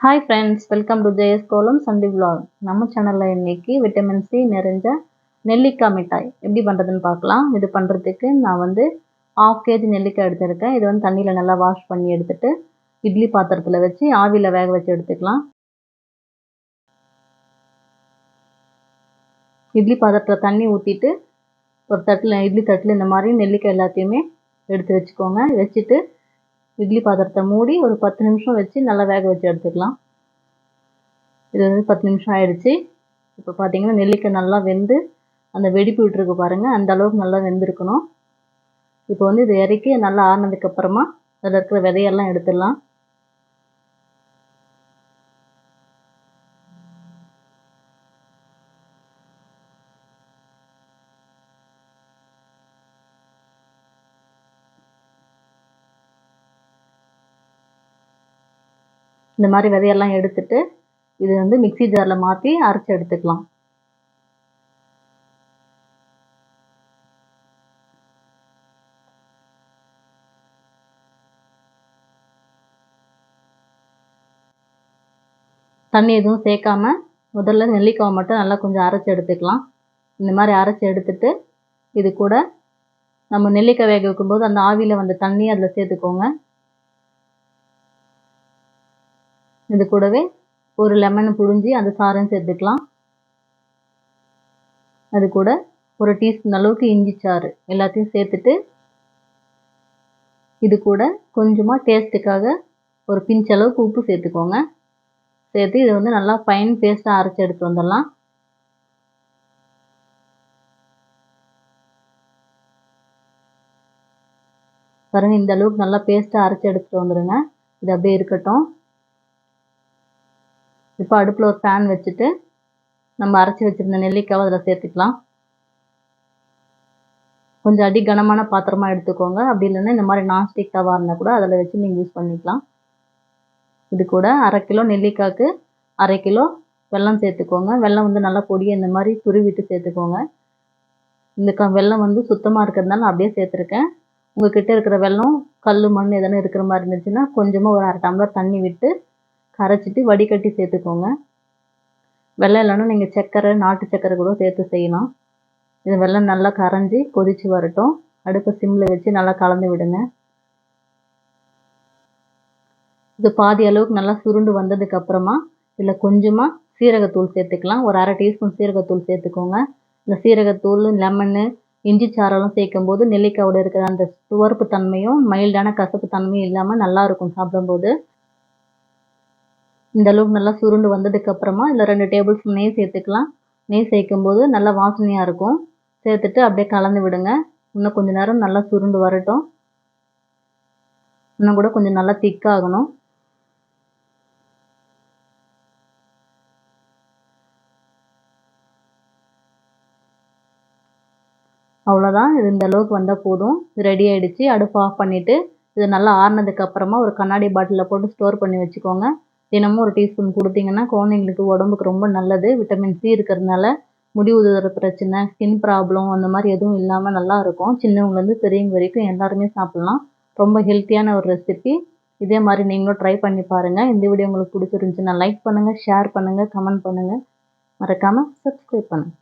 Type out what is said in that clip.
Hi friends welcome to Jeyas kolam Sunday vlog நம்ம சேனலில் இன்னைக்கு விட்டமின் சி நிறைஞ்ச நெல்லிக்காய் மிட்டாய். எப்படி பண்ணுறதுன்னு பார்க்கலாம். இது பண்ணுறதுக்கு நான் வந்து ஆஃப் கேஜி நெல்லிக்காய் எடுத்திருக்கேன். இது வந்து தண்ணியில் நல்லா வாஷ் பண்ணி எடுத்துட்டு இட்லி பாத்திரத்தில் வச்சு ஆவியில் வேக வச்சு எடுத்துக்கலாம். இட்லி பாத்திரத்தில் தண்ணி ஊற்றிட்டு ஒரு தட்டில் இட்லி தட்டில் இந்த மாதிரி நெல்லிக்காய் எல்லாத்தையுமே எடுத்து வச்சுக்கோங்க. வச்சுட்டு இட்லி பாத்திரத்தை மூடி ஒரு பத்து நிமிஷம் வச்சு நல்லா வேக வச்சு எடுத்துக்கலாம். இது வந்து பத்து நிமிஷம் ஆயிடுச்சு. இப்போ பார்த்தீங்கன்னா நெல்லிக்காய் நல்லா வெந்து அந்த வெடிப்பு விட்டுருக்கு பாருங்கள் அந்த அளவுக்கு நல்லா வெந்திருக்கணும். இப்போ வந்து இது இறக்கி நல்லா ஆறினதுக்கப்புறமா அதில் இருக்கிற விதையெல்லாம் எடுத்துடலாம். இந்த மாதிரி விதையெல்லாம் எடுத்துட்டு இது வந்து மிக்சி ஜாரில் மாற்றி அரைச்சி எடுத்துக்கலாம். தண்ணி எதுவும் சேர்க்காம முதல்ல நெல்லிக்காவை மட்டும் நல்லா கொஞ்சம் அரைச்சி எடுத்துக்கலாம். இந்த மாதிரி அரைச்சி எடுத்துட்டு இது கூட நம்ம நெல்லிக்காய் வேக வைக்கும்போது அந்த ஆவியில் வந்த தண்ணி அதில் சேர்த்துக்கோங்க. இது கூடவே ஒரு லெமன் புழிஞ்சி அந்த சாரம் சேர்த்துக்கலாம். அது கூட ஒரு டீஸ்பூன் அளவுக்கு இஞ்சி சாறு எல்லாத்தையும் சேர்த்துட்டு இது கூட கொஞ்சமாக டேஸ்ட்டுக்காக ஒரு பிஞ்ச் அளவுக்கு உப்பு சேர்த்துக்கோங்க. சேர்த்து இதை வந்து நல்லா ஃபைன் பேஸ்ட்டாக அரைச்சி எடுத்து வந்துடலாம். பாருங்கள் இந்த அளவுக்கு நல்லா பேஸ்ட்டாக அரைச்சி எடுத்துகிட்டு வந்துடுங்க இது அப்படியே இருக்கட்டும். இப்போ அடுப்பில் ஒரு ஃபேன் வச்சுட்டு நம்ம அரைச்சி வச்சுருந்த நெல்லிக்காவை அதில் சேர்த்துக்கலாம். கொஞ்சம் அடி கனமான பாத்திரமாக எடுத்துக்கோங்க. அப்படி இல்லைன்னா இந்த மாதிரி நான்ஸ்டிக் தவா இருந்தால் கூட அதில் வச்சு நீங்கள் யூஸ் பண்ணிக்கலாம். இது கூட அரை கிலோ நெல்லிக்காய்க்கு அரை கிலோ வெல்லம் சேர்த்துக்கோங்க. வெல்லம் வந்து நல்லா பொடியை இந்த மாதிரி துருவிட்டு சேர்த்துக்கோங்க. இந்த க வெல்லம் வந்து சுத்தமாக இருக்கிறதுனால அப்படியே சேர்த்துருக்கேன். உங்ககிட்ட இருக்கிற வெல்லம் கல் மண் எதனா இருக்கிற மாதிரி இருந்துச்சுன்னா கொஞ்சமாக ஒரு அரை டம்ளர் தண்ணி விட்டு கரைச்சிட்டு வடிகட்டி சேர்த்துக்கோங்க. வெள்ளம் இல்லைன்னா நீங்கள் சர்க்கரை நாட்டு சர்க்கரை கூட சேர்த்து செய்யலாம். இது வெள்ளம் நல்லா கரைஞ்சி கொதித்து வரட்டும். அடுப்பை சிம்மில் வச்சு நல்லா கலந்து விடுங்க. இது பாதி அளவுக்கு நல்லா சுருண்டு வந்ததுக்கு அப்புறமா இதில் கொஞ்சமாக சீரகத்தூள் சேர்த்துக்கலாம். ஒரு அரை டீஸ்பூன் சீரகத்தூள் சேர்த்துக்கோங்க. இந்த சீரகத்தூள் லெமனு இஞ்சி சாரெல்லாம் சேர்க்கும் போது நெல்லிக்காயோட இருக்கிற அந்த துவர்ப்பு தன்மையும் மைல்டான கசப்பு தன்மையும் இல்லாமல் நல்லாயிருக்கும் சாப்பிடும்போது. இந்த அளவுக்கு நல்லா சுருண்டு வந்ததுக்கு அப்புறமா இதில் ரெண்டு டேபிள் ஸ்பூன் நெய் சேர்த்துக்கலாம். நெய் சேர்க்கும் போது நல்லா வாசனையாக இருக்கும். சேர்த்துட்டு அப்படியே கலந்து விடுங்க. இன்னும் கொஞ்சம் நேரம் நல்லா சுருண்டு வரட்டும். இன்னும் கூட கொஞ்சம் நல்லா திக்காகணும் அவ்வளோதான் இது இந்த அளவுக்கு வந்தால் போதும். ரெடி ஆகிடுச்சு அடுப்பு ஆஃப் பண்ணிவிட்டு இது நல்லா ஆறுனதுக்கு அப்புறமா ஒரு கண்ணாடி பாட்டிலில் போட்டு ஸ்டோர் பண்ணி வச்சுக்கோங்க. தினமும் ஒரு டீஸ்பூன் கொடுத்தீங்கன்னா குழந்தைங்களுக்கு உடம்புக்கு ரொம்ப நல்லது. விட்டமின் சி இருக்கிறதுனால முடி உதிர பிரச்சனை ஸ்கின் ப்ராப்ளம் அந்த மாதிரி எதுவும் இல்லாமல் நல்லா இருக்கும். சின்னவங்கலேருந்து பெரியவங்க வரைக்கும் எல்லாருமே சாப்பிட்லாம். ரொம்ப ஹெல்த்தியான ஒரு ரெசிபி இதே மாதிரி நீங்களும் ட்ரை பண்ணி பாருங்கள் இந்த வீடியோ உங்களுக்கு பிடிச்சிருந்துச்சுன்னா லைக் பண்ணுங்கள் ஷேர் பண்ணுங்கள் கமெண்ட் பண்ணுங்கள் மறக்காமல் சப்ஸ்கிரைப் பண்ணுங்கள்